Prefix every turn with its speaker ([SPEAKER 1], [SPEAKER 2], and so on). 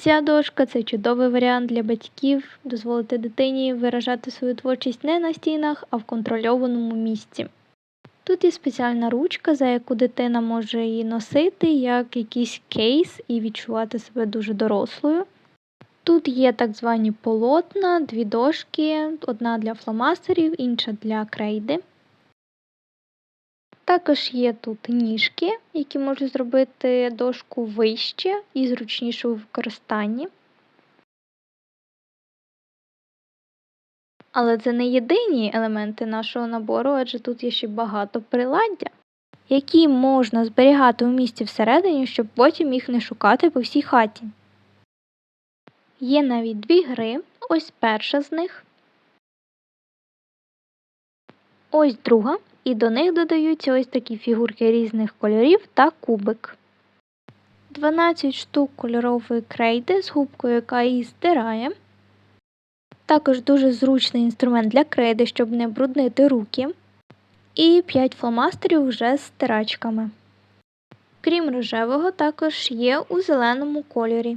[SPEAKER 1] Ця дошка це чудовий варіант для батьків дозволити дитині виражати свою творчість не на стінах, а в контрольованому місці. Тут є спеціальна ручка, за яку дитина може її носити як якийсь кейс і відчувати себе дуже дорослою. Тут є так звані полотна, дві дошки, одна для фломастерів, інша для крейди. Також є тут ніжки, які можуть зробити дошку вище і зручніше у використанні. Але це не єдині елементи нашого набору, адже тут є ще багато приладдя, які можна зберігати у місці всередині, щоб потім їх не шукати по всій хаті. Є навіть дві гри, ось перша з них. Ось друга, і до них додаються ось такі фігурки різних кольорів та кубик. 12 штук кольорової крейди з губкою, яка її стирає. Також дуже зручний інструмент для крейди, щоб не бруднити руки. І 5 фломастерів вже з стирачками. Крім рожевого, також є у зеленому кольорі.